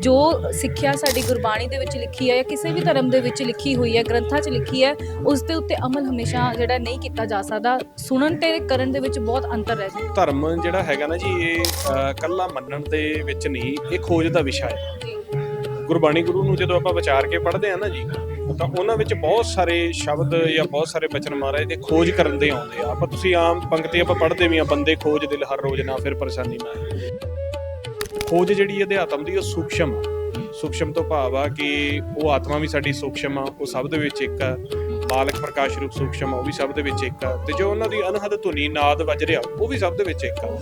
ਜੋ ਸਿੱਖਿਆ ਸਾਡੀ ਗੁਰਬਾਣੀ ਦੇ ਵਿੱਚ ਲਿਖੀ ਹੈ ਜਾਂ ਕਿਸੇ ਵੀ ਧਰਮ ਦੇ ਵਿੱਚ ਲਿਖੀ ਹੋਈ ਹੈ ਗ੍ਰੰਥਾਂ 'ਚ ਲਿਖੀ ਹੈ ਉਸ ਦੇ ਉੱਤੇ ਅਮਲ ਹਮੇਸ਼ਾ ਜਿਹੜਾ ਨਹੀਂ ਕੀਤਾ ਜਾ ਸਕਦਾ। ਸੁਣਨ ਤੇ ਕਰਨ ਦੇ ਵਿੱਚ ਬਹੁਤ ਅੰਤਰ ਰਹਿ ਜਾਂਦਾ। ਧਰਮ ਜਿਹੜਾ ਹੈਗਾ ਨਾ ਜੀ ਇਹ ਅ, ਕੱਲਾ ਮੰਨਣ ਦੇ ਵਿੱਚ ਨਹੀਂ ਇਹ ਖੋਜ ਦਾ ਵਿਸ਼ਾ ਹੈ। ਗੁਰਬਾਣੀ ਗੁਰੂ ਨੂੰ ਜਦੋਂ ਆਪਾਂ ਵਿਚਾਰ ਕੇ ਪੜ੍ਹਦੇ ਆ ਨਾ ਜੀ ਤਾਂ ਉਹਨਾਂ ਵਿੱਚ ਬਹੁਤ ਸਾਰੇ ਸ਼ਬਦ ਜਾਂ ਬਹੁਤ ਸਾਰੇ ਬਚਨ ਮਹਾਰਾਜ ਦੇ ਖੋਜ ਕਰਨ ਦੇ ਆਉਂਦੇ ਆ। ਆਪਾਂ ਤੁਸੀਂ ਆਮ ਪੰਕਤੀ ਆਪਾਂ ਪੜ੍ਹਦੇ ਵੀ ਆ ਬੰਦੇ ਖੋਜ ਦਿਲ ਹਰ ਰੋਜ਼ ਨਾ ਫਿਰ ਪਰੇਸ਼ਾਨੀ ਨਾ ਖੋਜ ਜਿਹੜੀ ਅਧਿਆਤਮ ਦੀ ਉਹ ਸੂਖਸ਼ਮ ਆ। ਸੂਖਸ਼ਮ ਤੋਂ ਭਾਵ ਆ ਕਿ ਉਹ ਆਤਮਾ ਵੀ ਸਾਡੀ ਸੂਖਸ਼ਮ ਆ, ਉਹ ਸਭ ਦੇ ਵਿੱਚ ਇੱਕ ਆ। ਮਾਲਕ ਪ੍ਰਕਾਸ਼ ਰੂਪ ਸੂਖਸ਼ਮ ਉਹ ਵੀ ਸਭ ਦੇ ਵਿੱਚ ਇੱਕ ਆ। ਤੇ ਜੋ ਉਹਨਾਂ ਦੀ ਅਨਹਦ ਧੁਨੀ ਨਾਦ ਵੱਜ ਰਿਹਾ, ਉਹ ਵੀ ਸਭ ਦੇ ਵਿੱਚ ਇੱਕ ਆ।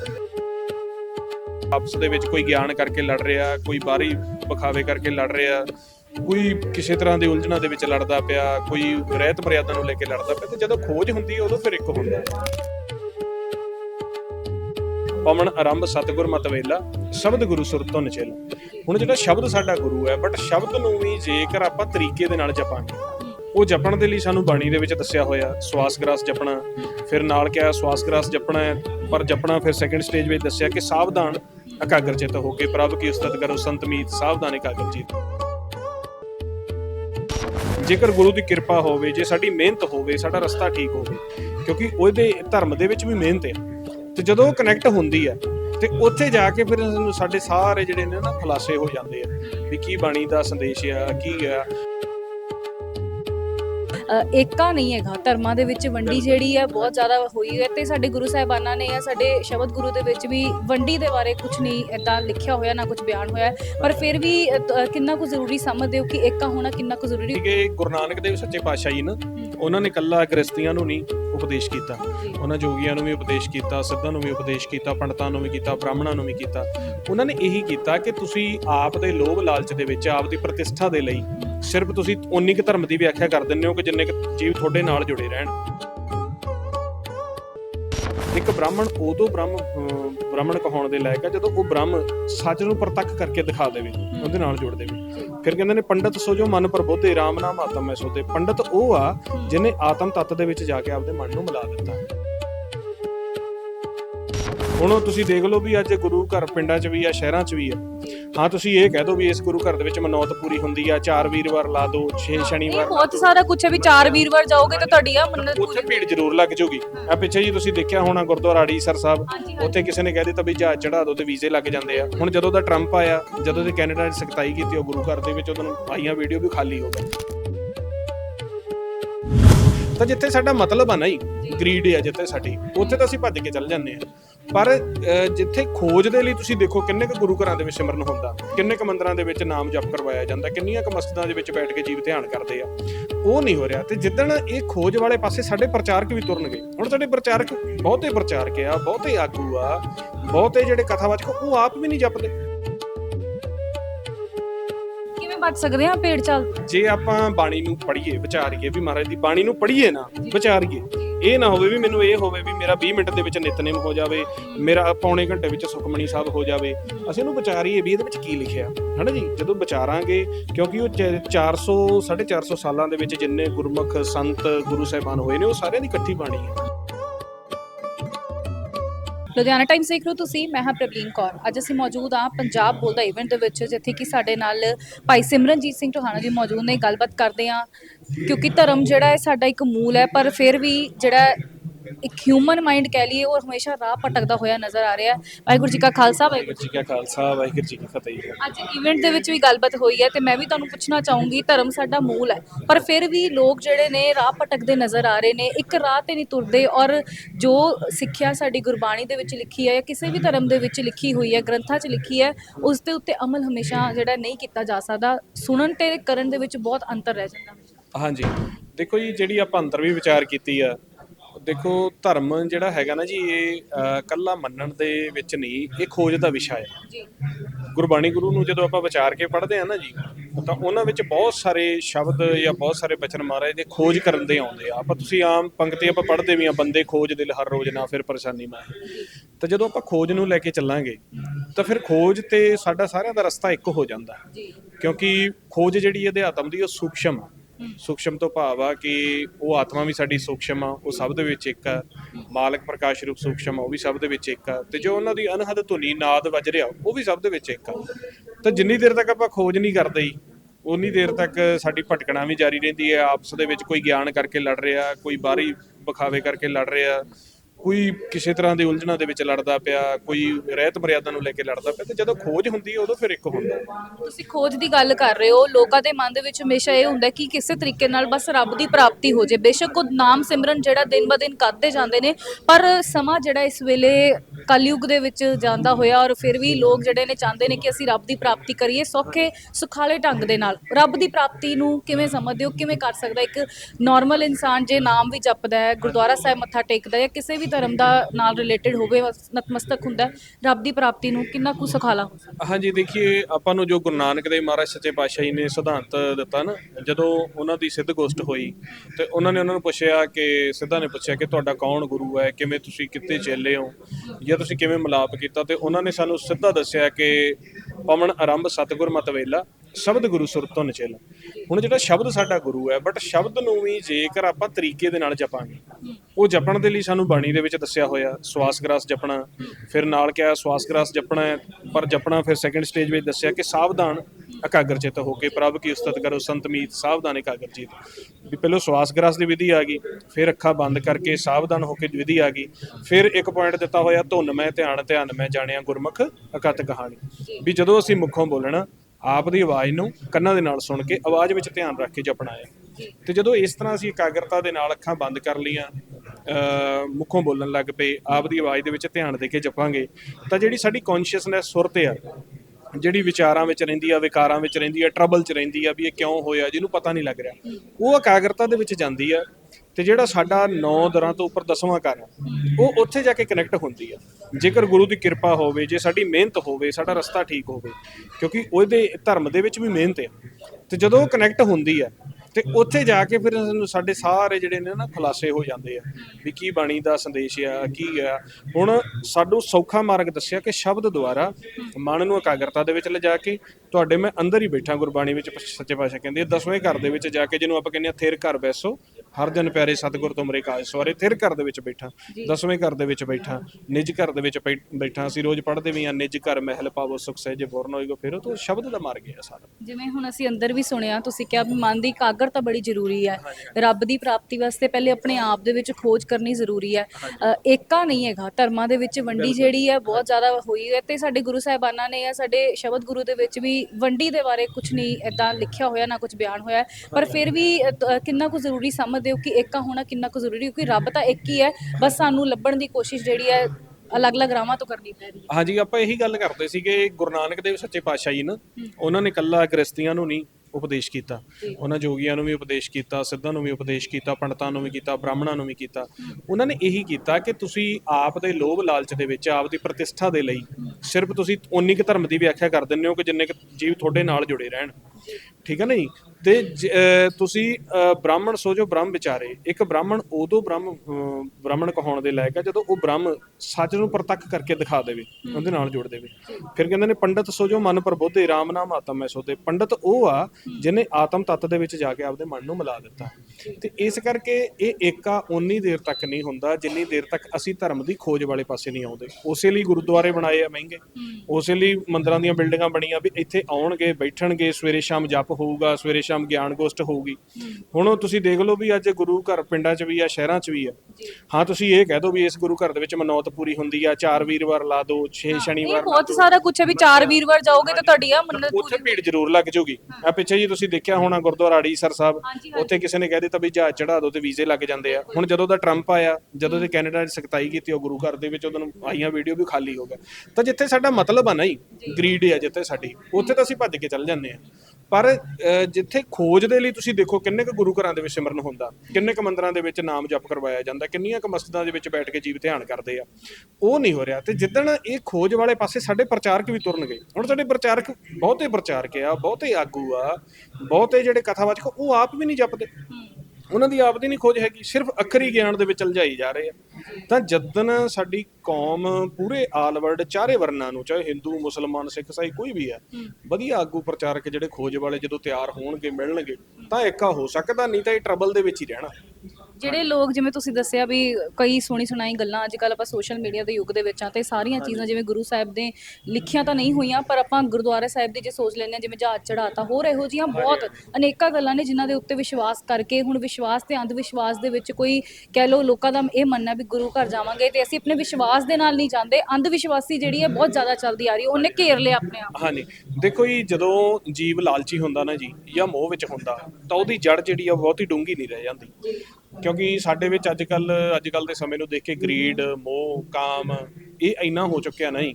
ਆਪਸ ਦੇ ਵਿੱਚ ਕੋਈ ਗਿਆਨ ਕਰਕੇ ਲੜ ਰਿਹਾ, ਕੋਈ ਬਾਹਰੀ ਵਿਖਾਵੇ ਕਰਕੇ ਲੜ ਰਿਹਾ, ਕੋਈ ਕਿਸੇ ਤਰ੍ਹਾਂ ਦੀ ਉਲਝਣਾਂ ਦੇ ਵਿੱਚ ਲੜਦਾ ਪਿਆ, ਕੋਈ ਰਹਿਤ ਮਰਿਆਦਾ ਨੂੰ ਲੈ ਕੇ ਲੜਦਾ ਪਿਆ, ਤੇ ਜਦੋਂ ਖੋਜ ਹੁੰਦੀ ਹੈ ਉਦੋਂ ਫਿਰ ਇੱਕ ਹੁੰਦਾ। ਹੈ ਪਵਨ, ਆਰੰਭ, ਸਤਿਗੁਰ, ਮਤ ਵੇਲਾ, ਸ਼ਬਦ ਗੁਰੂ ਸੁਰ ਤੋਂ ਨਚੇਲ। ਹੁਣ ਜਿਹੜਾ ਸ਼ਬਦ ਸਾਡਾ ਗੁਰੂ ਹੈ ਬਟ ਸ਼ਬਦ ਨੂੰ ਵੀ ਜੇਕਰ ਆਪਾਂ ਤਰੀਕੇ ਦੇ ਨਾਲ ਜਪਾਂਗੇ, ਉਹ ਜਪਣ ਦੇ ਲਈ ਸਾਨੂੰ ਬਾਣੀ ਦੇ ਵਿੱਚ ਦੱਸਿਆ ਹੋਇਆ, ਸਵਾਸ ਗ੍ਰਾਸ ਜਪਣਾ, ਫਿਰ ਨਾਲ ਕਿਹਾ ਸਵਾਸ ਗ੍ਰਾਸ ਜਪਣਾ ਹੈ, ਪਰ ਜਪਣਾ ਫਿਰ ਸੈਕੰਡ ਸਟੇਜ ਵਿੱਚ ਦੱਸਿਆ ਕਿ ਸਾਵਧਾਨ ਇਕਾਗਰ ਚਿਤ ਹੋ ਕੇ ਪ੍ਰਭ ਕੀ ਉਸਤਤ ਕਰੋ, ਸੰਤ ਮੀਤ, ਸਾਵਧਾਨ ਇਕਾਗਰ ਚਿਤ। ਜੇਕਰ ਗੁਰੂ ਦੀ ਕਿਰਪਾ ਹੋਵੇ, ਜੇ ਸਾਡੀ ਮਿਹਨਤ ਹੋਵੇ, ਸਾਡਾ ਰਸਤਾ ਠੀਕ ਹੋਵੇ, ਕਿਉਂਕਿ ਉਹਦੇ ਧਰਮ ਦੇ ਵਿੱਚ ਵੀ ਮਿਹਨਤ ਹੈ। ਤੇ ਜਦੋਂ ਉਹ ਕਨੈਕਟ ਹੁੰਦੀ ਆ, ਤੇ ਉੱਥੇ ਜਾ ਕੇ ਫਿਰ ਸਾਡੇ ਸਾਰੇ ਜਿਹੜੇ ਨੇ ਨਾ ਖੁਲਾਸੇ ਹੋ ਜਾਂਦੇ ਆ, ਵੀ ਕੀ ਬਾਣੀ ਦਾ ਸੰਦੇਸ਼ ਆ, ਕੀ ਆ। ਏਕਾ ਨਹੀਂ ਹੈਗਾ। ਧਰਮਾਂ ਦੇ ਵਿੱਚ ਵੰਡੀ ਜਿਹੜੀ ਹੈ, ਬਹੁਤ ਜ਼ਿਆਦਾ ਹੋਈ ਹੈ ਤੇ ਸਾਡੇ ਗੁਰੂ ਸਾਹਿਬਾਨਾਂ ਨੇ ਜਾਂ ਸਾਡੇ ਸ਼ਬਦ ਗੁਰੂ ਦੇ ਵਿੱਚ ਵੀ ਵੰਡੀ ਦੇ ਬਾਰੇ ਕੁਝ ਨਹੀਂ ਇਦਾਂ ਲਿਖਿਆ ਹੋਇਆ, ਨਾ ਕੁਝ ਬਿਆਨ ਹੋਇਆ ਪਰ ਫਿਰ ਵੀ ਕਿੰਨਾ ਕੁ ਜ਼ਰੂਰੀ ਸਮਝਦੇ ਹੋ ਕਿ ਏਕਾ ਹੋਣਾ ਕਿੰਨਾ ਕੁ ਜ਼ਰੂਰੀ ਕਿ ਗੁਰੂ ਨਾਨਕ ਦੇਵ ਸੱਚੇ ਪਾਤਸ਼ਾਹ ਜੀ ਨਾ, ਉਹਨਾਂ ਨੇ ਕੱਲਾ ਗ੍ਰਸਤੀਆਂ ਨੂੰ ਨਹੀਂ ਉਪਦੇਸ਼ ਕੀਤਾ। ਉਹਨਾਂ ਜੋਗੀਆਂ ਨੂੰ ਵੀ ਉਪਦੇਸ਼ ਕੀਤਾ, ਸਿੱਧਾਂ ਨੂੰ ਵੀ ਉਪਦੇਸ਼ ਕੀਤਾ, ਪੰਡਤਾਂ ਨੂੰ ਵੀ ਕੀਤਾ, ਬ੍ਰਾਹਮਣਾਂ ਨੂੰ ਵੀ ਕੀਤਾ। ਉਹਨਾਂ ਨੇ ਇਹੀ ਕੀਤਾ ਕਿ ਤੁਸੀਂ ਆਪ ਦੇ ਲੋਭ ਲਾਲਚ ਦੇ ਵਿੱਚ, ਆਪ ਦੀ ਪ੍ਰਤਿਸ਼ਠਾ ਦੇ ਲਈ ਸਿਰਫ ਤੁਸੀਂ ਉਨੀ ਕੁ ਧਰਮ ਦੀ ਵਿਆਖਿਆ ਕਰ ਦਿੰਦੇ ਹੋ ਕਿ ਜਿੰਨੇ ਕੁ ਜੀਵ ਤੁਹਾਡੇ ਨਾਲ ਜੁੜੇ ਰਹਿਣ। ਇੱਕ ਬ੍ਰਾਹਮਣ ਉਦੋਂ ਬ੍ਰਹਮ ਬ੍ਰਾਹਮਣ ਕਹਾਉਣ ਦੇ ਲਾਇਕ ਹੈ ਜਦੋਂ ਉਹ ਬ੍ਰਹਮ ਸੱਚ ਨੂੰ ਪ੍ਰਤੱਖ ਕਰਕੇ ਦਿਖਾ ਦੇਵੇ, ਉਹਦੇ ਨਾਲ ਜੁੜ ਦੇਵੇ। ਫਿਰ ਕਹਿੰਦੇ ਨੇ, ਪੰਡਤ ਸੋ ਜੋ ਮਨ ਪ੍ਰਬੋਧੇ RAM ਨਾਮ ਆਤਮ ਹੈ ਸੋਤੇ ਪੰਡਤ ਉਹ ਆ ਜਿਹਨੇ ਆਤਮ ਤੱਤ ਦੇ ਵਿੱਚ ਜਾ ਕੇ ਆਪਦੇ ਮਨ ਨੂੰ ਮਿਲਾ ਦਿੱਤਾ। ਹੁਣ ਤੁਸੀਂ ਦੇਖ ਲਓ ਵੀ ਅੱਜ ਗੁਰੂ ਘਰ ਪਿੰਡਾਂ 'ਚ ਵੀ ਆ ਸ਼ਹਿਰਾਂ 'ਚ ਵੀ ਆ। ਹਾਂ ਤੁਸੀਂ ਇਹ ਕਹਿ ਦਿਓ ਵੀ ਇਸ ਗੁਰੂ ਘਰ ਦੇ ਵਿੱਚ ਮਨੌਤ ਪੂਰੀ ਹੁੰਦੀ ਆ ਚਾਰ ਵੀਰਵਾਰ ਲਾ ਦਿਓ ਛੇ ਸ਼ਨੀਵਾਰ ਬਹੁਤ। ਸਾਰਾ ਕੁਝ ਹੈ ਵੀ ਚਾਰ ਵੀਰਵਾਰ ਜਾਓਗੇ ਤਾਂ ਤੁਹਾਡੀ ਆ ਮੰਨਤ ਉੱਥੇ ਭੀੜ ਜ਼ਰੂਰ ਲੱਗ ਜਾਊਗੀ ਆ ਪਿੱਛੇ ਜੀ ਤੁਸੀਂ ਦੇਖਿਆ ਹੋਣਾ ਗੁਰਦੁਆਰਾ ਅੜੀਸਰ ਸਾਹਿਬ ਉੱਥੇ ਕਿਸੇ ਨੇ ਕਹਿ ਦਿੱਤਾ ਵੀ ਜਹਾਜ਼ ਚੜਾ ਦਿਓ ਤੇ ਵੀਜ਼ੇ ਲੱਗ ਜਾਂਦੇ ਆ। ਹੁਣ ਜਦੋਂ ਦਾ ਟਰੰਪ ਆਇਆ ਜਦੋਂ ਦੇ ਕੈਨੇਡਾ ਨੇ ਸਖਤਾਈ ਕੀਤੀ ਉਹ ਗੁਰੂ ਘਰ ਦੇ ਵਿੱਚ ਉਹਨਾਂ ਨੂੰ ਆਈਆਂ ਵੀਡੀਓ ਵੀ ਖਾਲੀ ਹੋ ਗਏ ਤਾਂ ਜਿੱਥੇ ਸਾਡਾ ਮਤਲਬ ਆ ਨਾ ਜੀ ਗਰੀਡ ਆ ਜਿੱਥੇ ਸਾਡੀ ਉੱਥੇ ਤਾਂ ਅਸੀਂ ਭੱਜ ਕੇ ਚੱਲ ਜਾਂਦੇ ਆ। ਪਰ ਜਿੱਥੇ ਖੋਜ ਦੇ ਲਈ ਤੁਸੀਂ ਦੇਖੋ ਕਿੰਨੇ ਕੁ ਗੁਰੂ ਘਰਾਂ ਦੇ ਵਿੱਚ ਸਿਮਰਨ ਹੁੰਦਾ ਕਿੰਨੇ ਕੁ ਮੰਦਰਾਂ ਦੇ ਵਿੱਚ ਨਾਮ ਜਪ ਕਰਵਾਇਆ ਜਾਂਦਾ ਕਿੰਨੀਆਂ ਕੁ ਮਸਜਿਦਾਂ ਦੇ ਵਿੱਚ ਬੈਠ ਕੇ ਜੀਵ ਧਿਆਨ ਕਰਦੇ ਆ। ਉਹ ਨਹੀਂ ਹੋ ਰਿਹਾ ਤੇ ਜਿੱਦਣ ਇਹ ਖੋਜ ਵਾਲੇ ਪਾਸੇ ਸਾਡੇ ਪ੍ਰਚਾਰਕ ਵੀ ਤੁਰਨਗੇ ਹੁਣ ਸਾਡੇ ਪ੍ਰਚਾਰਕ ਬਹੁਤੇ ਪ੍ਰਚਾਰਕ ਆ ਬਹੁਤੇ ਆਗੂ ਆ ਬਹੁਤੇ ਜਿਹੜੇ ਕਥਾਵਾਚਕ ਉਹ ਆਪ ਵੀ ਨਹੀਂ ਜਪਦੇ। ਕਿਵੇਂ ਬਚ ਸਕਦੇ ਆ ਪੇੜ ਚਾਲ? ਜੇ ਆਪਾਂ ਬਾਣੀ ਨੂੰ ਪੜ੍ਹੀਏ ਵਿਚਾਰੀਏ ਵੀ ਮਹਾਰਾਜ ਦੀ ਬਾਣੀ ਨੂੰ ਪੜ੍ਹੀਏ ਨਾ ਵਿਚਾਰੀਏ। ਇਹ ਨਾ ਹੋਵੇ ਵੀ ਮੈਨੂੰ ਇਹ ਹੋਵੇ ਵੀ ਮੇਰਾ 20 ਮਿੰਟ ਦੇ ਵਿੱਚ ਨਿਤਨੇਮ ਹੋ ਜਾਵੇ, ਮੇਰਾ ਪੌਣੇ ਘੰਟੇ ਵਿੱਚ ਸੁਖਮਣੀ ਸਾਹਿਬ ਹੋ ਜਾਵੇ, ਅਸੀਂ ਉਹਨੂੰ ਵਿਚਾਰੀਏ ਵੀ ਇਹਦੇ ਵਿੱਚ ਕੀ ਲਿਖਿਆ, ਹਨਾ ਜੀ? ਜਦੋਂ ਵਿਚਾਰਾਂਗੇ, ਕਿਉਂਕਿ ਉਹ ਚ- 400 450 ਸਾਲਾਂ ਦੇ ਵਿੱਚ ਜਿੰਨੇ ਗੁਰਮੁਖ, ਸੰਤ, ਗੁਰੂ ਸਾਹਿਬਾਨ ਹੋਏ ਨੇ, ਉਹ ਸਾਰਿਆਂ ਦੀ ਇਕੱਠੀ ਬਾਣੀ ਹੈ। ਲੁਧਿਆਣਾ ਟਾਈਮਸ ਦੇਖ ਰਹੇ ਹੋ ਤੁਸੀਂ, ਮੈਂ ਹਾਂ ਪ੍ਰਵੀਨ ਕੌਰ। ਅੱਜ ਅਸੀਂ ਮੌਜੂਦ ਹਾਂ ਪੰਜਾਬ ਬੋਲਦਾ ਇਵੈਂਟ ਦੇ ਵਿੱਚ, ਜਿੱਥੇ ਕਿ ਸਾਡੇ ਨਾਲ ਭਾਈ ਸਿਮਰਨਜੀਤ ਸਿੰਘ ਟੋਹਾਣਾ ਜੀ ਮੌਜੂਦ ਨੇ। ਗੱਲਬਾਤ ਕਰਦੇ ਹਾਂ, ਕਿਉਂਕਿ ਧਰਮ ਜਿਹੜਾ ਹੈ ਸਾਡਾ ਇੱਕ ਮੂਲ ਹੈ, ਪਰ ਫਿਰ ਵੀ ਜਿਹੜਾ ਇੱਕ ਹਿਊਮਨ ਮਾਈਂਡ ਕਹਿ ਲਈਏ ਉਹ ਹਮੇਸ਼ਾ ਰਾਹ ਭਟਕਦਾ ਹੋਇਆ ਨਜ਼ਰ ਆ ਰਿਹਾ ਹੈ। ਵਾਹਿਗੁਰੂ ਜੀ ਕਾ ਖਾਲਸਾ ਵਾਹਿਗੁਰੂ ਵਾਹਿਗੁਰੂ ਜੀ ਕਾ ਖਾਲਸਾ ਵਾਹਿਗੁਰੂ ਜੀ ਕੀ ਫਤਿਹ। ਅੱਜ ਇਵੈਂਟ ਦੇ ਵਿੱਚ ਵੀ ਗੱਲਬਾਤ ਹੋਈ ਹੈ ਤੇ ਮੈਂ ਵੀ ਤੁਹਾਨੂੰ ਪੁੱਛਣਾ ਚਾਹੂੰਗੀ ਧਰਮ ਸਾਡਾ ਮੂਲ ਹੈ। ਪਰ ਫਿਰ ਵੀ ਲੋਕ ਜਿਹੜੇ ਨੇ ਰਾਹ ਭਟਕਦੇ ਨਜ਼ਰ ਆ ਰਹੇ ਨੇ ਇੱਕ ਰਾਹ ਤੇ ਨਹੀਂ ਤੁਰਦੇ ਔਰ ਜੋ ਸਿੱਖਿਆ ਸਾਡੀ ਗੁਰਬਾਣੀ ਦੇ ਵਿੱਚ ਲਿਖੀ ਹੈ ਜਾਂ ਕਿਸੇ ਵੀ ਧਰਮ ਦੇ ਵਿੱਚ ਲਿਖੀ ਹੋਈ ਹੈ ਗ੍ਰੰਥਾਂ 'ਚ ਲਿਖੀ ਹੈ ਉਸ ਦੇ ਉੱਤੇ ਅਮਲ ਹਮੇਸ਼ਾ ਜਿਹੜਾ ਨਹੀਂ ਕੀਤਾ ਜਾ ਸਕਦਾ। ਸੁਣਨ ਤੇ ਕਰਨ ਦੇ ਵਿੱਚ ਬਹੁਤ ਅੰਤਰ ਰਹਿ ਜਾਂਦਾ ਹਾਂਜੀ। ਦੇਖੋ ਜੀ ਜਿਹੜੀ ਆਪਾਂ ਅੰਦਰ ਵੀ ਵਿਚਾਰ ਕੀਤੀ ਆ ਦੇਖੋ ਧਰਮ ਜਿਹੜਾ ਹੈਗਾ ਨਾ ਜੀ ਇਹ ਅਹ, ਕੱਲਾ ਮੰਨਣ ਦੇ ਵਿੱਚ ਨਹੀਂ ਇਹ ਖੋਜ ਦਾ ਵਿਸ਼ਾ ਹੈ। ਜੀ। ਗੁਰਬਾਣੀ ਗੁਰੂ ਨੂੰ ਜਦੋਂ ਆਪਾਂ ਵਿਚਾਰ ਕੇ ਪੜ੍ਹਦੇ ਆ ਨਾ ਜੀ ਤਾਂ ਉਹਨਾਂ ਵਿੱਚ ਬਹੁਤ ਸਾਰੇ ਸ਼ਬਦ ਜਾਂ ਬਹੁਤ ਸਾਰੇ ਬਚਨ ਮਹਾਰਾਜ ਦੇ ਖੋਜ ਕਰਨ ਦੇ ਆਉਂਦੇ ਆ। ਆਪਾਂ ਤੁਸੀਂ ਆਮ ਪੰਕਤੀ ਆਪਾਂ ਪੜ੍ਹਦੇ ਵੀ ਆ ਬੰਦੇ ਖੋਜ ਦਿਲ ਹਰ ਰੋਜ਼ ਨਾ ਫਿਰ ਪਰੇਸ਼ਾਨੀ ਨਾ। ਤਾਂ ਜਦੋਂ ਆਪਾਂ ਖੋਜ ਨੂੰ ਲੈ ਕੇ ਚੱਲਾਂਗੇ ਤਾਂ ਫਿਰ ਖੋਜ ਤੇ ਸਾਡਾ ਸਾਰਿਆਂ ਦਾ ਰਸਤਾ ਇੱਕ ਹੋ ਜਾਂਦਾ ਜੀ। ਕਿਉਂਕਿ ਖੋਜ ਜਿਹੜੀ ਅਧਿਆਤਮ ਦੀ ਉਹ ਸੂਖਸ਼ਮ ਆ। ਸੂਖਸ਼ਮ ਤੋਂ ਭਾਵ ਆ ਕਿ ਉਹ ਆਤਮਾ ਵੀ ਸਾਡੀ ਸੂਖਸ਼ਮ ਆ, ਉਹ ਸਭ ਦੇ ਵਿੱਚ ਇੱਕ ਆ। ਮਾਲਕ ਪ੍ਰਕਾਸ਼ ਰੂਪ ਸੂਖਸ਼ਮ ਆ, ਉਹ ਵੀ ਸਭ ਦੇ ਵਿੱਚ ਇੱਕ ਆ। ਤੇ ਜੋ ਉਹਨਾਂ ਦੀ ਅਨਹਦ ਧੁਨੀ ਨਾਦ ਵੱਜ ਰਿਹਾ, ਉਹ ਵੀ ਸਭ ਦੇ ਵਿੱਚ ਇੱਕ ਆ। ਤਾਂ ਜਿੰਨੀ ਦੇਰ ਤੱਕ ਆਪਾਂ ਖੋਜ ਨਹੀਂ ਕਰਦੇ ਜੀ ਉਨੀ ਦੇਰ ਤੱਕ ਸਾਡੀ ਭਟਕਣਾ ਵੀ ਜਾਰੀ ਰਹਿੰਦੀ ਹੈ। ਆਪਸ ਦੇ ਵਿੱਚ ਕੋਈ ਗਿਆਨ ਕਰਕੇ ਲੜ ਰਿਹਾ, ਕੋਈ ਬਾਹਰੀ ਵਿਖਾਵੇ ਕਰਕੇ ਲੜ ਰਿਹਾ। ਕੋਈ ਕਿਸੇ ਤਰ੍ਹਾਂ ਦੀ ਉਲਝਣਾਂ ਦੇ ਵਿੱਚ ਲੜਦਾ ਪਿਆ, ਕੋਈ ਰਹਿਤ ਮਰਿਆਦਾ ਨੂੰ ਲੈ ਕੇ ਲੜਦਾ ਪਿਆ, ਤੇ ਜਦੋਂ ਖੋਜ ਹੁੰਦੀ ਹੈ, ਉਦੋਂ ਫਿਰ ਇੱਕ ਹੁੰਦਾ ਤੁਸੀਂ ਖੋਜ ਦੀ ਗੱਲ ਕਰ ਰਹੇ ਹੋ, ਲੋਕਾਂ ਦੇ ਮਨ ਦੇ ਵਿੱਚ ਹਮੇਸ਼ਾ ਇਹ ਹੁੰਦਾ ਕਿ ਕਿਸੇ ਤਰੀਕੇ ਨਾਲ ਬਸ ਰੱਬ ਦੀ ਪ੍ਰਾਪਤੀ ਹੋ ਜੇ। ਬੇਸ਼ੱਕ ਉਹ ਨਾਮ ਸਿਮਰਨ ਜਿਹੜਾ ਦਿਨ ਬ ਦਿਨ ਕਰਦੇ ਜਾਂਦੇ ਨੇ, ਪਰ ਸਮਾਂ ਜਿਹੜਾ ਇਸ ਵੇਲੇ ਕਲਯੁਗ ਦੇ ਵਿੱਚ ਜਾਂਦਾ ਹੋਇਆ ਔਰ ਫਿਰ ਵੀ ਲੋਕ ਜਿਹੜੇ ਨੇ ਚਾਹੁੰਦੇ ਨੇ ਕਿ ਅਸੀਂ ਰੱਬ ਦੀ ਪ੍ਰਾਪਤੀ ਕਰੀਏ ਸੌਖੇ, ਸੁਖਾਲੇ ਢੰਗ ਦੇ ਨਾਲ। ਰੱਬ ਦੀ ਪ੍ਰਾਪਤੀ ਨੂੰ ਕਿਵੇਂ ਸਮਝਦੇ ਹੋ? ਕਿਵੇਂ ਕਰ ਸਕਦਾ ਇੱਕ ਨਾਰਮਲ ਇਨਸਾਨ ਜੇ ਨਾਮ ਵੀ ਜਪਦਾ ਹੈ, ਗੁਰਦੁਆਰਾ ਸਾਹਿਬ ਮੱਥਾ ਟੇਕਦਾ ਹੈ ਕਿਸੇ ਵੀ ਧਰਮ ਦਾ ਨਾਲ ਰਿਲੇਟਡ ਹੋਵੇ ਨਤਮਸਤਕ ਹੁੰਦਾ ਰੱਬ ਦੀ ਪ੍ਰਾਪਤੀ ਨੂੰ ਕਿੰਨਾ ਕੁ ਸੁਖਾਲਾ ਹੋ? ਸਕਦਾ ਹਾਂਜੀ, ਦੇਖੀਏ, ਆਪਾਂ ਨੂੰ ਜੋ ਗੁਰੂ ਨਾਨਕ ਦੇਵ ਮਹਾਰਾਜ ਸੱਚੇ ਪਾਤਸ਼ਾਹ ਜੀ ਨੇ ਸਿਧਾਂਤ ਦਿੱਤਾ ਨਾ, ਜਦੋਂ ਉਹਨਾਂ ਦੀ ਸਿੱਧ ਗੋਸ਼ਟ ਹੋਈ, ਤੇ ਉਹਨਾਂ ਨੇ ਉਹਨਾਂ ਨੂੰ ਪੁੱਛਿਆ ਕਿ, ਸਿੱਧਾ ਨੇ ਪੁੱਛਿਆ ਕਿ ਤੁਹਾਡਾ ਕੌਣ ਗੁਰੂ ਹੈ, ਕਿਵੇਂ ਤੁਸੀਂ ਕਿੱਥੇ ਚੇਲੇ ਹੋ, ਜਾਂ ਤੁਸੀਂ ਕਿਵੇਂ ਮਿਲਾਪ ਕੀਤਾ, ਤੇ ਉਹਨਾਂ ਨੇ ਸਾਨੂੰ ਸਿੱਧਾ ਦੱਸਿਆ ਕਿ ਪਵਨ ਆਰੰਭ ਸਤਿਗੁਰ ਮਤ ਵੇਲਾ ਸ਼ਬਦ ਗੁਰੂ ਸੁਰਤ ਤੋਂ ਨਚੇਲ। ਹੁਣ ਜਿਹੜਾ ਸ਼ਬਦ ਸਾਡਾ ਗੁਰੂ ਹੈ ਬਟ ਸ਼ਬਦ ਨੂੰ ਵੀ ਜੇਕਰ ਆਪਾਂ ਤਰੀਕੇ ਦੇ ਨਾਲ ਜਪਾਂਗੇ ਉਹ ਜਪਣ ਦੇ ਲਈ ਸਾਨੂੰ ਬਾਣੀ ਦੇ ਵਿੱਚ ਦੱਸਿਆ ਹੋਇਆ ਸਵਾਸ ਗ੍ਰਾਸ ਜਪਣਾ ਫਿਰ ਨਾਲ ਕਿਹਾ ਸਵਾਸ ਗ੍ਰਾਸ ਜਪਣਾ ਹੈ, ਪਰ ਜਪਣਾ ਫਿਰ ਸੈਕੰਡ ਸਟੇਜ ਵਿੱਚ ਦੱਸਿਆ ਕਿ ਸਾਵਧਾਨ ਇਕਾਗਰਚਿਤ ਹੋ ਕੇ ਪ੍ਰਭ ਕੀ ਉਸਤਤ ਕਰੋ ਸੰਤ ਮੀਤ ਸਾਵਧਾਨ ਇਕਾਗਰਚਿਤ। ਵੀ ਪਹਿਲਾਂ ਸਵਾਸ ਗ੍ਰਾਸ ਦੀ ਵਿਧੀ ਆ ਗਈ ਫਿਰ ਅੱਖਾਂ ਬੰਦ ਕਰਕੇ ਸਾਵਧਾਨ ਹੋ ਕੇ ਵਿਧੀ ਆ ਗਈ ਫਿਰ ਇੱਕ ਪੁਆਇੰਟ ਦਿੱਤਾ ਹੋਇਆ ਧੁਨ ਮੈਂ ਧਿਆਨ ਧਿਆਨ ਮੈਂ ਜਾਣਿਆ ਗੁਰਮੁਖ ਅਕਤ ਕਹਾਣੀ। ਵੀ ਜਦੋਂ ਅਸੀਂ ਮੁੱਖੋਂ ਬੋਲਣਾ ਆਪ ਦੀ ਆਵਾਜ਼ ਨੂੰ ਕੰਨਾਂ ਦੇ ਨਾਲ ਸੁਣ ਕੇ ਆਵਾਜ਼ ਵਿੱਚ ਧਿਆਨ ਰੱਖ ਕੇ ਜਪਣਾ ਹੈ। ਤੇ ਜਦੋਂ ਇਸ ਤਰ੍ਹਾਂ ਅਸੀਂ ਇਕਾਗਰਤਾ ਦੇ ਨਾਲ ਅੱਖਾਂ ਬੰਦ ਕਰ ਲਈਆਂ ਮੁਖੋਂ ਬੋਲਣ ਲੱਗ ਪਏ ਆਪ ਦੀ ਆਵਾਜ਼ ਦੇ ਵਿੱਚ ਧਿਆਨ ਦੇ ਕੇ ਜਪਾਂਗੇ ਤਾਂ ਜਿਹੜੀ ਸਾਡੀ ਕੌਨਸ਼ੀਅਸਨੈਸ ਸੁਰਤ ਆ ਜਿਹੜੀ ਵਿਚਾਰਾਂ ਵਿੱਚ ਰਹਿੰਦੀ ਆ ਵਿਕਾਰਾਂ ਵਿੱਚ ਰਹਿੰਦੀ ਆ ਟਰਬਲ 'ਚ ਰਹਿੰਦੀ ਆ ਵੀ ਇਹ ਕਿਉਂ ਹੋਇਆ ਜਿਹਨੂੰ ਪਤਾ ਨਹੀਂ ਲੱਗ ਰਿਹਾ ਉਹ ਇਕਾਗਰਤਾ ਦੇ ਵਿੱਚ ਜਾਂਦੀ ਆ। ਤੇ ਜਿਹੜਾ ਸਾਡਾ 9 ਦਰਾਂ ਤੋਂ ਉੱਪਰ ਦਸਵਾਂ ਘਰ ਆ ਉਹ ਉੱਥੇ ਜਾ ਕੇ ਕਨੈਕਟ ਹੁੰਦੀ ਆ ਜੇਕਰ ਗੁਰੂ ਦੀ ਕਿਰਪਾ ਹੋਵੇ, ਜੇ ਸਾਡੀ ਮਿਹਨਤ ਹੋਵੇ, ਸਾਡਾ ਰਸਤਾ ਠੀਕ ਹੋਵੇ, ਕਿਉਂਕਿ ਉਹਦੇ ਧਰਮ ਦੇ ਵਿੱਚ ਵੀ ਮਿਹਨਤ ਆ ਤੇ ਜਦੋਂ ਉਹ ਕਨੈਕਟ ਹੁੰਦੀ ਆ ਤੇ ਉੱਥੇ ਜਾ ਕੇ ਫਿਰ ਸਾਡੇ ਸਾਰੇ ਜਿਹੜੇ ਨੇ ਨਾ ਖੁਲਾਸੇ ਹੋ ਜਾਂਦੇ ਆ, ਵੀ ਕੀ ਬਾਣੀ ਦਾ ਸੰਦੇਸ਼ ਆ, ਕੀ ਆ। ਹੁਣ ਸਾਨੂੰ ਸੌਖਾ ਮਾਰਗ ਦੱਸਿਆ ਕਿ ਸ਼ਬਦ ਦੁਆਰਾ ਮਨ ਨੂੰ ਇਕਾਗਰਤਾ ਦੇ ਵਿੱਚ ਲਿਜਾ ਕੇ ਤੁਹਾਡੇ ਮੈਂ ਅੰਦਰ ਹੀ ਬੈਠਾ ਗੁਰਬਾਣੀ ਵਿੱਚ, ਸੱਚੇ ਪਾਤਸ਼ਾਹ ਕਹਿੰਦੇ ਦਸਵੇਂ ਘਰ ਦੇ ਵਿੱਚ ਜਾ ਕੇ ਜਿਹਨੂੰ ਆਪਾਂ ਕਹਿੰਦੇ ਆ, ਥਿਰ ਘਰ ਬੈਸੋ ਹਰ ਜਨ ਪਿਆਰੇ ਸਤਿਗੁਰ ਤੁਮਰੇ ਕਾਜ ਸਵਾਰੇ ਥਿਰ ਘਰ ਦੇ ਵਿੱਚ ਬੈਠਾ ਦਸਵੇਂ ਘਰ ਦੇ ਵਿੱਚ ਬੈਠਾ ਨਿਜ ਘਰ ਦੇ ਵਿੱਚ ਬੈਠਾ ਅਸੀਂ ਰੋਜ਼ ਪੜ੍ਹਦੇ ਵੀ ਆ ਨਿਜ ਘਰ ਮਹਿਲ ਪਾਵੋ ਸੁਖ ਸਹਿਜ ਬੋਰਨ ਹੋਏਗਾ ਫਿਰ ਉਹ ਤੋਂ ਸ਼ਬਦ ਦਾ ਮਾਰਗ ਹੈ ਸਾਰਾ। ਜਿਵੇਂ ਹੁਣ ਅਸੀਂ ਅੰਦਰ ਵੀ ਸੁਣਿਆ ਤੁਸੀਂ ਕਿਹਾ ਵੀ ਮਨ ਦੀ ਇਕਾਗਰਤਾ ਬੜੀ ਜ਼ਰੂਰੀ ਹੈ। ਰੱਬ ਦੀ ਪ੍ਰਾਪਤੀ ਵਾਸਤੇ ਪਹਿਲੇ ਆਪਣੇ ਆਪ ਦੇ ਵਿੱਚ ਖੋਜ ਕਰਨੀ ਜ਼ਰੂਰੀ ਹੈ। ਏਕਾ ਨਹੀਂ ਹੈਗਾ ਧਰਮਾਂ ਦੇ ਵਿੱਚ ਵੰਡੀ ਜਿਹੜੀ ਹੈ ਬਹੁਤ ਜ਼ਿਆਦਾ ਹੋਈ ਹੈ ਤੇ ਸਾਡੇ ਗੁਰੂ ਸਾਹਿਬਾਨਾਂ ਨੇ ਜਾਂ ਸਾਡੇ ਸ਼ਬਦ ਗੁਰੂ ਦੇ ਵਿੱਚ ਵੀ ਵੰਡੀ ਦੇ ਬਾਰੇ ਕੁਝ ਨਹੀਂ ਇਦਾਂ ਲਿਖਿਆ ਹੋਇਆ ਨਾ ਕੁਝ ਬਿਆਨ ਹੋਇਆ। ਪਰ ਫਿਰ ਵੀ ਤ- ਕਿੰਨਾ ਕੁ ਜ਼ਰੂਰੀ ਸਮਝਦੇ ਹੋ ਕਿ ਏਕਾ ਹੋਣਾ ਕਿੰਨਾ ਕੁ ਜ਼ਰੂਰੀ ਕਿਉਂਕਿ ਰੱਬ ਤਾਂ ਇੱਕ ਹੀ ਹੈ ਬਸ ਸਾਨੂੰ ਲੱਭਣ ਦੀ ਕੋਸ਼ਿਸ਼ ਜਿਹੜੀ ਹੈ ਅਲੱਗ-ਅਲੱਗ ਰਾਵਾਂ ਤੋਂ ਕਰਨੀ ਪੈ ਰਹੀ ਹੈ। ਹਾਂਜੀ ਆਪਾਂ ਇਹੀ ਗੱਲ ਕਰਦੇ ਸੀਗੇ ਗੁਰੂ ਨਾਨਕ ਦੇਵ ਸੱਚੇ ਪਾਤਸ਼ਾਹ ਜੀ ਨਾ ਉਹਨਾਂ ਨੇ ਕੱਲਾ ਗ੍ਰਸਤੀਆਂ ਨੂੰ ਨਹੀਂ ਉਪਦੇਸ਼ ਕੀਤਾ। ਉਹਨਾਂ ਜੋਗੀਆਂ ਨੂੰ ਵੀ ਉਪਦੇਸ਼ ਕੀਤਾ ਸਿੱਧਾਂ ਨੂੰ ਵੀ ਉਪਦੇਸ਼ ਕੀਤਾ ਪੰਡਤਾਂ ਨੂੰ ਵੀ ਕੀਤਾ ਬ੍ਰਾਹਮਣਾਂ ਨੂੰ ਵੀ ਕੀਤਾ। ਉਹਨਾਂ ਨੇ ਇਹੀ ਕੀਤਾ ਕਿ ਤੁਸੀਂ ਆਪ ਦੇ ਲੋਭ ਲਾਲਚ ਦੇ ਵਿੱਚ ਆਪ ਦੀ ਪ੍ਰਤਿਸ਼ਠਾ ਦੇ ਲਈ ਸਿਰਫ ਤੁਸੀਂ ਉਨੀ ਕੁ ਧਰਮ ਦੀ ਵਿਆਖਿਆ ਕਰ ਦਿੰਦੇ ਹੋ ਕਿ ਜਿੰਨੇ ਕੁ ਜੀਵ ਤੁਹਾਡੇ ਨਾਲ ਜੁੜੇ ਰਹਿਣ। ਠੀਕ ਹੈ ਨਾ ਜੀ? ਤੇ ਜ- ਅਹ, ਤੁਸੀਂ, ਅਹ, ਬ੍ਰਾਹਮਣ ਸੋਜੋ ਬ੍ਰਹਮ ਵਿਚਾਰੇ। ਇੱਕ ਬ੍ਰਾਹਮਣ ਉਦੋਂ ਬ੍ਰਹਮ, ਅਹ, ਬ੍ਰਾਹਮਣ ਕਹਾਉਣ ਦੇ ਲਾਇਕ ਹੈ ਜਦੋਂ ਉਹ ਬ੍ਰਹਮ ਸੱਚ ਨੂੰ ਪ੍ਰਤੱਖ ਕਰਕੇ ਦਿਖਾ ਦੇਵੇ, ਉਹਦੇ ਨਾਲ ਜੁੜ ਦੇਵੇ। ਫਿਰ ਕਹਿੰਦੇ ਨੇ, ਪੰਡਤ ਸੋਜੋ ਮਨ ਪ੍ਰਬੋਧੇ RAM ਨਾਮ ਆਤਮ ਮੈਂ ਸੋਤੇ ਪੰਡਤ ਉਹ ਆ ਜਿਹਨੇ ਆਤਮ ਤੱਤ ਦੇ ਵਿੱਚ ਜਾ ਕੇ ਆਪਦੇ ਮਨ ਨੂੰ ਮਿਲਾ ਦਿੱਤਾ। ਤੇ ਇਸ ਕਰਕੇ ਇਹ ਏਕਾ ਉਨੀ ਦੇਰ ਤੱਕ ਨਹੀਂ ਹੁੰਦਾ, ਜਿੰਨੀ ਦੇਰ ਤੱਕ ਅਸੀਂ ਧਰਮ ਦੀ ਖੋਜ ਵਾਲੇ ਪਾਸੇ ਨਹੀਂ ਆਉਂਦੇ। ਉਸੇ ਲਈ ਗੁਰਦੁਆਰੇ ਬਣਾਏ ਆ ਮਹਿੰਗੇ। ਉਸੇ ਲਈ ਮੰਦਰਾਂ ਦੀਆਂ ਬਿਲਡਿੰਗਾਂ ਬਣੀਆਂ ਵੀ ਇੱਥੇ ਆਉਣਗੇ, ਬੈਠਣਗੇ, ਸਵੇਰੇ ਸ਼ਾਮ ਜਪ ਹੋਊਗਾ ਸਵੇਰੇ ਸ਼ਾਮ ਗਿਆਨ ਗੋਸ਼ਟ ਹੋਊਗੀ। ਹੁਣ ਉਹ ਤੁਸੀਂ ਦੇਖ ਲਓ ਵੀ ਅੱਜ ਗੁਰੂ ਘਰ ਪਿੰਡਾਂ 'ਚ ਵੀ ਆ ਸ਼ਹਿਰਾਂ 'ਚ ਵੀ ਆ। ਹਾਂ ਤੁਸੀਂ ਇਹ ਕਹਿ ਦਿਓ ਵੀ ਇਸ ਗੁਰੂ ਘਰ ਦੇ ਵਿੱਚ ਮਨੌਤ ਪੂਰੀ ਹੁੰਦੀ ਆ ਚਾਰ ਵੀਰਵਾਰ ਲਾ ਦਿਓ ਛੇ ਇਹ ਸ਼ਨੀਵਾਰ ਲਾ ਬਹੁਤ। ਸਾਰਾ ਕੁਝ ਹੈ ਵੀ ਚਾਰ ਵੀਰਵਾਰ ਜਾਓਗੇ ਤਾਂ ਤੁਹਾਡੀ ਆ ਮੰਨਤ ਉੱਥੇ ਭੀੜ ਜ਼ਰੂਰ ਲੱਗ ਜੂਗੀ। ਆ ਪਿੱਛੇ ਜੀ ਤੁਸੀਂ ਦੇਖਿਆ ਹੋਣਾ ਗੁਰਦੁਆਰਾ ਅੜੀਸਰ ਸਾਹਿਬ ਉੱਥੇ ਕਿਸੇ ਨੇ ਕਹਿ ਦਿੱਤਾ ਵੀ ਜਹਾਜ਼ ਚੜਾ ਦਿਓ ਤੇ ਵੀਜ਼ੇ ਲੱਗ ਜਾਂਦੇ ਆ। ਹੁਣ ਜਦੋਂ ਦਾ ਟਰੰਪ ਆਇਆ ਜਦੋਂ ਦੇ ਕੈਨੇਡਾ ਨੇ ਸਖਤਾਈ ਕੀਤੀ ਉਹ ਗੁਰੂ ਘਰ ਦੇ ਵਿੱਚ ਉਹਨਾਂ ਨੂੰ ਆਈਆਂ ਵੀਡੀਓ ਵੀ ਖਾਲੀ ਹੋ ਗਿਆ ਤਾਂ ਜਿੱਥੇ ਸਾਡਾ ਮਤਲਬ ਆ ਨਾ ਜੀ। ਗਰੀਡ ਆ ਜਿੱਥੇ ਸਾਡੀ ਉੱਥੇ ਤਾਂ ਅਸੀਂ ਭੱਜ ਕੇ ਚੱਲ ਜਾਂਦੇ ਆ। ਪਰ ਜਿੱਥੇ ਖੋਜ ਦੇ ਲਈ ਤੁਸੀਂ ਦੇਖੋ ਕਿੰਨੇ ਕੁ ਗੁਰੂ ਘਰਾਂ ਦੇ ਵਿੱਚ ਸਿਮਰਨ ਹੁੰਦਾ ਕਿੰਨੇ ਕੁ ਮੰਦਰਾਂ ਦੇ ਵਿੱਚ ਨਾਮ ਜਪ ਕਰਵਾਇਆ ਜਾਂਦਾ ਕਿੰਨੀਆਂ ਕੁ ਮਸਜਿਦਾਂ ਦੇ ਵਿੱਚ ਬੈਠ ਕੇ ਜੀਵ ਧਿਆਨ ਕਰਦੇ ਆ ਉਹ ਨਹੀਂ ਹੋ ਰਿਹਾ। ਤੇ ਜਿੱਦਣ ਇਹ ਖੋਜ ਵਾਲੇ ਪਾਸੇ ਸਾਡੇ ਪ੍ਰਚਾਰਕ ਵੀ ਤੁਰਨਗੇ ਹੁਣ ਸਾਡੇ ਪ੍ਰਚਾਰਕ ਬਹੁਤੇ ਪ੍ਰਚਾਰਕ ਆ ਬਹੁਤੇ ਆਗੂ ਆ ਬਹੁਤੇ ਜਿਹੜੇ ਕਥਾਵਾਚਕ ਉਹ ਆਪ ਵੀ ਨਹੀਂ ਜਪਦੇ। ਉਹਨਾਂ ਦੀ ਆਪ ਦੀ ਨਹੀਂ ਖੋਜ ਹੈਗੀ ਸਿਰਫ ਅੱਖਰੀ ਗਿਆਨ ਦੇ ਵਿੱਚ ਉਲਝਾਈ ਜਾ ਰਹੇ ਆ। ਤਾਂ ਜਦਨ ਸਾਡੀ ਕੌਮ ਪੂਰੇ ਆਲ ਵਰਲਡ ਚਾਰੇ ਵਰਨਾਂ ਨੂੰ ਚਾਹੇ ਹਿੰਦੂ ਮੁਸਲਮਾਨ ਸਿੱਖ ਸਾਈ ਕੋਈ ਵੀ ਹੈ ਵਧੀਆ ਆਗੂ ਪ੍ਰਚਾਰਕ ਜਿਹੜੇ ਖੋਜ ਵਾਲੇ ਜਦੋਂ ਤਿਆਰ ਹੋਣਗੇ ਮਿਲਣਗੇ ਤਾਂ ਇੱਕਾ ਹੋ ਸਕਦਾ ਨਹੀਂ ਤਾਂ ਇਹ ਟਰਬਲ ਦੇ ਵਿੱਚ ਹੀ ਰਹਿਣਾ। ਜਿਹੜੇ ਲੋਕ ਜਿਵੇਂ ਤੁਸੀਂ ਦੱਸਿਆ ਵੀ ਕਈ ਸੁਣੀ ਸੁਣਾਈ ਗੱਲਾਂ ਅੱਜ ਕੱਲ ਆਪਾਂ ਸੋਸ਼ਲ ਮੀਡੀਆ ਦੇ ਯੁੱਗ ਦੇ ਵਿੱਚ ਆ ਤੇ ਸਾਰੀਆਂ ਚੀਜ਼ਾਂ ਜਿਵੇਂ ਗੁਰੂ ਸਾਹਿਬ ਦੇ ਲਿਖੀਆਂ ਤਾਂ ਨਹੀਂ ਹੋਈਆਂ ਪਰ ਆਪਾਂ ਗੁਰਦੁਆਰਾ ਸਾਹਿਬ ਦੀ ਜੇ ਸੋਚ ਲੈਂਦੇ ਹਾਂ ਜਿਵੇਂ ਜਹਾਜ਼ ਚੜਾਤਾ ਹੋਰ ਇਹੋ ਜਿਹੀਆਂ ਬਹੁਤ ਅਨੇਕਾਂ ਗੱਲਾਂ ਨੇ ਜਿਨ੍ਹਾਂ ਦੇ ਉੱਤੇ ਵਿਸ਼ਵਾਸ ਕਰਕੇ ਹੁਣ ਵਿਸ਼ਵਾਸ ਤੇ ਅੰਧ ਵਿਸ਼ਵਾਸ ਦੇ ਵਿੱਚ ਕੋਈ ਕਹਿ ਲਓ ਲੋਕਾਂ ਦਾ ਇਹ ਮੰਨਣਾ ਵੀ ਗੁਰੂ ਘਰ ਜਾਵਾਂਗੇ ਤੇ ਅਸੀਂ ਆਪਣੇ ਵਿਸ਼ਵਾਸ ਦੇ ਨਾਲ ਨਹੀਂ ਜਾਂਦੇ ਅੰਧ ਵਿਸ਼ਵਾਸੀ ਜਿਹੜੀ ਹੈ ਬਹੁਤ ਜ਼ਿਆਦਾ ਚੱਲਦੀ ਆ ਰਹੀ ਹੈ ਉਹਨੇ ਘੇਰ ਲਿਆ ਆਪਣੇ ਆਪ ਹਾਂਜੀ। ਦੇਖੋ ਜੀ ਜਦੋਂ ਜੀਵ ਲਾਲਚੀ ਹੁੰਦਾ ਨਾ ਜੀ ਜਾਂ ਮੋਹ ਵਿੱਚ ਹੁੰਦਾ ਤਾਂ ਉਹਦੀ ਜੜ ਜਿਹੜੀ ਆ ਬਹੁਤੀ ਡੂੰਗੀ ਨਹੀਂ ਰਹਿ ਜਾਂਦੀ। ਕਿਉਂਕਿ ਸਾਡੇ ਵਿੱਚ ਅੱਜ ਕੱਲ ਅੱਜ ਕੱਲ ਦੇ ਸਮੇਂ ਨੂੰ ਦੇਖ ਕੇ ਗਰੀਡ ਮੋਹ, ਕਾਮ, ਇਹ ਇੰਨਾ ਹੋ ਚੁੱਕਿਆ ਨਹੀਂ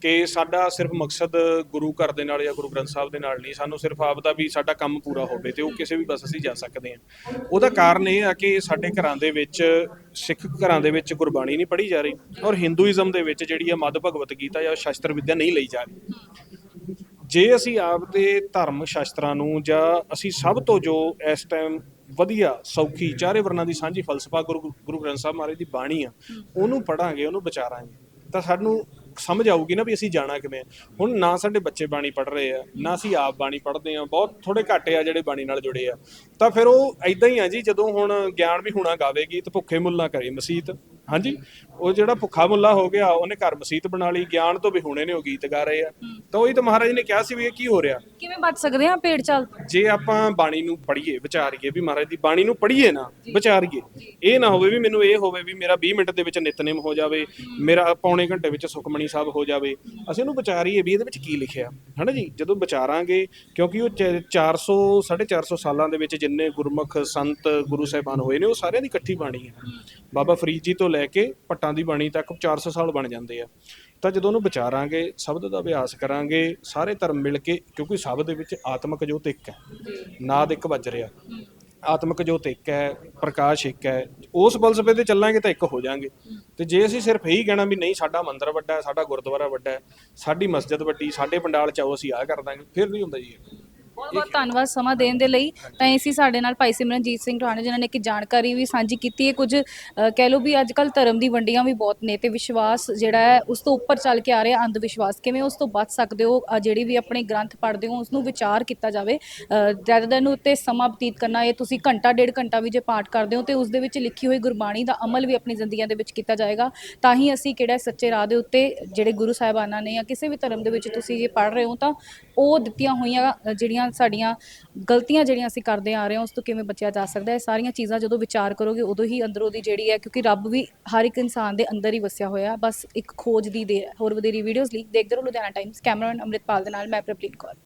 ਕਿ ਸਾਡਾ ਸਿਰਫ ਮਕਸਦ ਗੁਰੂ ਘਰ ਦੇ ਨਾਲ ਜਾਂ ਗੁਰੂ ਗ੍ਰੰਥ ਸਾਹਿਬ ਦੇ ਨਾਲ ਨਹੀਂ, ਸਾਨੂੰ ਸਿਰਫ ਆਪ ਦਾ ਵੀ ਸਾਡਾ ਕੰਮ ਪੂਰਾ ਹੋਵੇ ਤੇ ਉਹ ਕਿਸੇ ਵੀ ਬਸ ਅਸੀਂ ਜਾ ਸਕਦੇ ਹਾਂ। ਉਹਦਾ ਕਾਰਨ ਇਹ ਆ ਕਿ ਸਾਡੇ ਘਰਾਂ ਦੇ ਵਿੱਚ, ਸਿੱਖ ਘਰਾਂ ਦੇ ਵਿੱਚ ਗੁਰਬਾਣੀ ਨਹੀਂ ਪੜ੍ਹੀ ਜਾ ਰਹੀ ਔਰ ਹਿੰਦੂਇਜ਼ਮ ਦੇ ਵਿੱਚ ਜਿਹੜੀ ਆ ਮਦ ਭਗਵਤ ਗੀਤਾ ਜਾਂ ਸ਼ਾਸਤਰ ਵਿਦਿਆ ਨਹੀਂ ਲਈ ਜਾ ਰਹੀ। ਜੇ ਅਸੀਂ ਆਪਦੇ ਧਰਮ ਸ਼ਾਸਤਰਾਂ ਨੂੰ ਜਾਂ ਅਸੀਂ ਸਭ ਤੋਂ ਜੋ ਇਸ ਟਾਈਮ ਵਧੀਆ, ਸੌਖੀ, ਚਾਰੇ ਵਰਨਾਂ ਦੀ ਸਾਂਝੀ ਫਲਸਫਾ ਗੁਰੂ ਗੁਰੂ ਗ੍ਰੰਥ ਸਾਹਿਬ ਮਹਾਰਾਜ ਦੀ ਬਾਣੀ ਆ, ਉਹਨੂੰ ਪੜਾਂਗੇ ਉਹਨੂੰ ਵਿਚਾਰਾਂਗੇ। ਤਾਂ ਸਾਨੂੰ ਸਮਝ ਆਊਗੀ ਨਾ ਵੀ ਅਸੀਂ ਜਾਣਾ ਕਿਵੇਂ ਆ। ਹੁਣ ਨਾ ਸਾਡੇ ਬੱਚੇ ਬਾਣੀ ਪੜ ਰਹੇ ਆ, ਨਾ ਅਸੀਂ ਆਪ ਬਾਣੀ ਪੜ੍ਹਦੇ ਆ, ਬਹੁਤ ਥੋੜੇ ਘੱਟੇ ਆ ਜਿਹੜੇ ਬਾਣੀ ਨਾਲ ਜੁੜੇ ਆ। ਤਾਂ ਫਿਰ ਉਹ ਐਦਾਂ ਹੀ ਆ ਜੀ, ਜਦੋਂ ਹੁਣ ਗਿਆਨ ਵੀ ਹੁਣਾ ਗਾਵੇਗੀ, ਤਾਂ ਭੁੱਖੇ ਮੁੱਲ ਕਰੇ ਮਸੀਤ। ਹਾਂਜੀ? ਉਹ ਜਿਹੜਾ ਭੁੱਖਾ ਮੁੱਲਾ ਹੋ ਗਿਆ, ਉਹਨੇ ਘਰ ਮਸੀਤ ਬਣਾ ਲਈ, ਗਿਆਨ ਤੋਂ ਵੀ ਹੁਣੇ ਨੇ ਉਹ ਗੀਤ ਗਾ ਰਹੇ ਆ। ਤਾਂ ਉਹੀ ਤਾਂ ਮਹਾਰਾਜ ਨੇ ਕਿਹਾ ਸੀ ਵੀ ਇਹ ਕੀ ਹੋ ਰਿਹਾ? ਕਿਵੇਂ ਬਚ ਸਕਦੇ ਆ ਭੇੜ ਚਾਲ? ਤੋਂ? ਜੇ ਆਪਾਂ ਬਾਣੀ ਨੂੰ ਪੜ੍ਹੀਏ ਵਿਚਾਰੀਏ ਵੀ ਮਹਾਰਾਜ ਦੀ ਬਾਣੀ ਨੂੰ ਪੜ੍ਹੀਏ ਨਾ ਵਿਚਾਰੀਏ ਇਹ ਨਾ ਹੋਵੇ ਵੀ ਮੈਨੂੰ ਇਹ ਹੋਵੇ ਵੀ ਮੇਰਾ 20 ਮਿੰਟ ਦੇ ਵਿੱਚ ਨਿਤਨੇਮ ਹੋ ਜਾਵੇ ਮੇਰਾ ਪੌਣੇ ਘੰਟੇ ਵਿੱਚ ਸੁਖਮਣੀ ਸਾਹਿਬ ਹੋ ਜਾਵੇ ਅਸੀਂ ਉਹਨੂੰ ਵਿਚਾਰੀਏ ਵੀ ਇਹਦੇ ਵਿੱਚ ਕੀ ਲਿਖਿਆ ਹਨਾ ਜੀ? ਜਦੋਂ ਵਿਚਾਰਾਂਗੇ ਕਿਉਂਕਿ ਉਹ ਚ- 400 450 ਸਾਲਾਂ ਦੇ ਵਿੱਚ ਜਿੰਨੇ ਗੁਰਮੁਖ ਸੰਤ ਗੁਰੂ ਸਾਹਿਬਾਨ ਹੋਏ ਨੇ ਉਹ ਸਾਰਿਆਂ ਦੀ ਇਕੱਠੀ ਬਾਣੀ ਹੈ। ਬਾਬਾ ਫਰੀਦ ਜੀ ਤੋਂ ਲੈ ਕੇ ਪੱਟਾਂ ਦੀ ਬਾਣੀ ਤੱਕ 400 ਸਾਲ ਬਣ ਜਾਂਦੇ ਆ। ਤਾਂ ਜਦੋਂ ਉਹਨੂੰ ਵਿਚਾਰਾਂਗੇ ਸ਼ਬਦ ਦਾ ਅਭਿਆਸ ਕਰਾਂਗੇ ਸਾਰੇ ਧਰਮ ਮਿਲ ਕੇ ਕਿਉਂਕਿ ਸ਼ਬਦ ਦੇ ਵਿੱਚ ਆਤਮਿਕ ਜੋਤ ਇੱਕ ਹੈ। ਨਾਦ ਇੱਕ ਵੱਜ ਰਿਹਾ। ਆਤਮਿਕ ਜੋਤ ਇੱਕ ਹੈ ਪ੍ਰਕਾਸ਼ ਇੱਕ ਹੈ। ਉਸ ਫਲਸਫੇ ਤੇ ਚੱਲਾਂਗੇ ਤਾਂ ਇੱਕ ਹੋ ਜਾਾਂਗੇ। ਤੇ ਜੇ ਅਸੀਂ ਸਿਰਫ ਇਹੀ ਕਹਿਣਾ ਵੀ ਨਹੀਂ ਸਾਡਾ ਮੰਦਿਰ ਵੱਡਾ ਹੈ ਸਾਡਾ ਗੁਰਦੁਆਰਾ ਵੱਡਾ ਹੈ ਸਾਡੀ ਮਸਜਿਦ ਵੱਡੀ ਸਾਡੇ ਪੰਡਾਲ ਚ ਆਓ ਅਸੀਂ ਆਹ ਕਰ ਦਾਂਗੇ ਫਿਰ ਨਹੀਂ ਹੁੰਦਾ ਜੀ। ਬਹੁਤ ਬਹੁਤ ਧੰਨਵਾਦ ਸਮਾਂ ਦੇਣ ਦੇ ਲਈ। ਤਾਂ ਇਸੀ ਸਾਡੇ ਨਾਲ ਭਾਈ ਸਿਮਰਨਜੀਤ ਸਿੰਘ ਰਾਣਾ ਜਿਨ੍ਹਾਂ ਨੇ ਇੱਕ ਜਾਣਕਾਰੀ ਵੀ ਸਾਂਝੀ ਕੀਤੀ ਹੈ। ਕੁਝ ਅ, ਕਹਿ ਲਓ ਵੀ ਅੱਜ ਕੱਲ ਧਰਮ ਦੀ ਵੰਡੀਆਂ ਵੀ ਬਹੁਤ ਨੇ ਤੇ ਵਿਸ਼ਵਾਸ ਜਿਹੜਾ ਹੈ ਉਸ ਤੋਂ ਉੱਪਰ ਚੱਲ ਕੇ ਆ ਰਿਹਾ ਅੰਧ ਵਿਸ਼ਵਾਸ ਕਿਵੇਂ ਉਸ ਤੋਂ ਬਚ ਸਕਦੇ ਹੋ? ਅ, ਜਿਹੜੀ ਵੀ ਆਪਣੇ ਗ੍ਰੰਥ ਪੜ੍ਹਦੇ ਹੋ ਉਸ ਨੂੰ ਵਿਚਾਰ ਕੀਤਾ ਜਾਵੇ। ਜ਼ਿਆਦਾ ਦੈਨ ਉੱਤੇ ਸਮਾਂ ਬਤੀਤ ਕਰਨਾ ਇਹ ਤੁਸੀਂ ਘੰਟਾ ਡੇਢ ਘੰਟਾ ਵੀ ਜੇ ਪਾਠ ਕਰਦੇ ਹੋ ਤੇ ਉਸ ਦੇ ਵਿੱਚ ਲਿਖੀ ਹੋਈ ਗੁਰਬਾਣੀ ਦਾ ਅਮਲ ਵੀ ਆਪਣੀ ਜ਼ਿੰਦਗੀਆਂ ਦੇ ਵਿੱਚ ਕੀਤਾ ਜਾਏਗਾ। ਤਾਂ ਹੀ ਅਸੀਂ ਕਿਹੜਾ ਸੱਚੇ ਰਾਹ ਦੇ ਉੱਤੇ ਜਿਹੜੇ ਗੁਰੂ ਸਾਹਿਬਾਨਾਂ ਨੇ ਜਾਂ ਕਿਸੇ ਵੀ ਧਰਮ ਦੇ ਵਿੱਚ ਤੁਸੀਂ ਜੇ ਪੜ੍ਹ ਰਹੇ ਹੋ ਤਾਂ ਉਹ ਦਿੱਤੀਆਂ ਹੋਈਆਂ ਅ, ਜਿਹੜੀਆਂ ਸਾਡੀਆਂ ਗਲਤੀਆਂ ਜਿਹੜੀਆਂ ਅਸੀਂ ਕਰਦੇ ਆ ਰਹੇ ਹਾਂ, ਉਸ ਤੋਂ ਕਿਵੇਂ ਬਚਿਆ ਜਾ ਸਕਦਾ ਹੈ, ਇਹ ਸਾਰੀਆਂ ਚੀਜ਼ਾਂ ਜਦੋਂ ਵਿਚਾਰ ਕਰੋਗੇ, ਉਦੋਂ ਹੀ ਅੰਦਰੋਂ ਦੀ ਜਿਹੜੀ ਹੈ, ਕਿਉਂਕਿ ਰੱਬ ਵੀ ਹਰ ਇੱਕ ਇਨਸਾਨ ਦੇ ਅੰਦਰ ਹੀ ਵਸਿਆ ਹੋਇਆ, ਬਸ ਇੱਕ ਖੋਜ ਦੀ ਦੇਰ ਹੈ ਹੋਰ ਵਧੇਰੀ ਵੀਡੀਓਜ਼ ਲਈ ਦੇਖਦੇ ਰਹੋ ਲੁਧਿਆਣਾ ਟਾਈਮਸ ਕੈਮਰਾਮੈਨ ਅੰਮ੍ਰਿਤਪਾਲ ਦੇ ਨਾਲ, ਮੈਂ ਪ੍ਰਪਲੀਤ ਕੌਰ।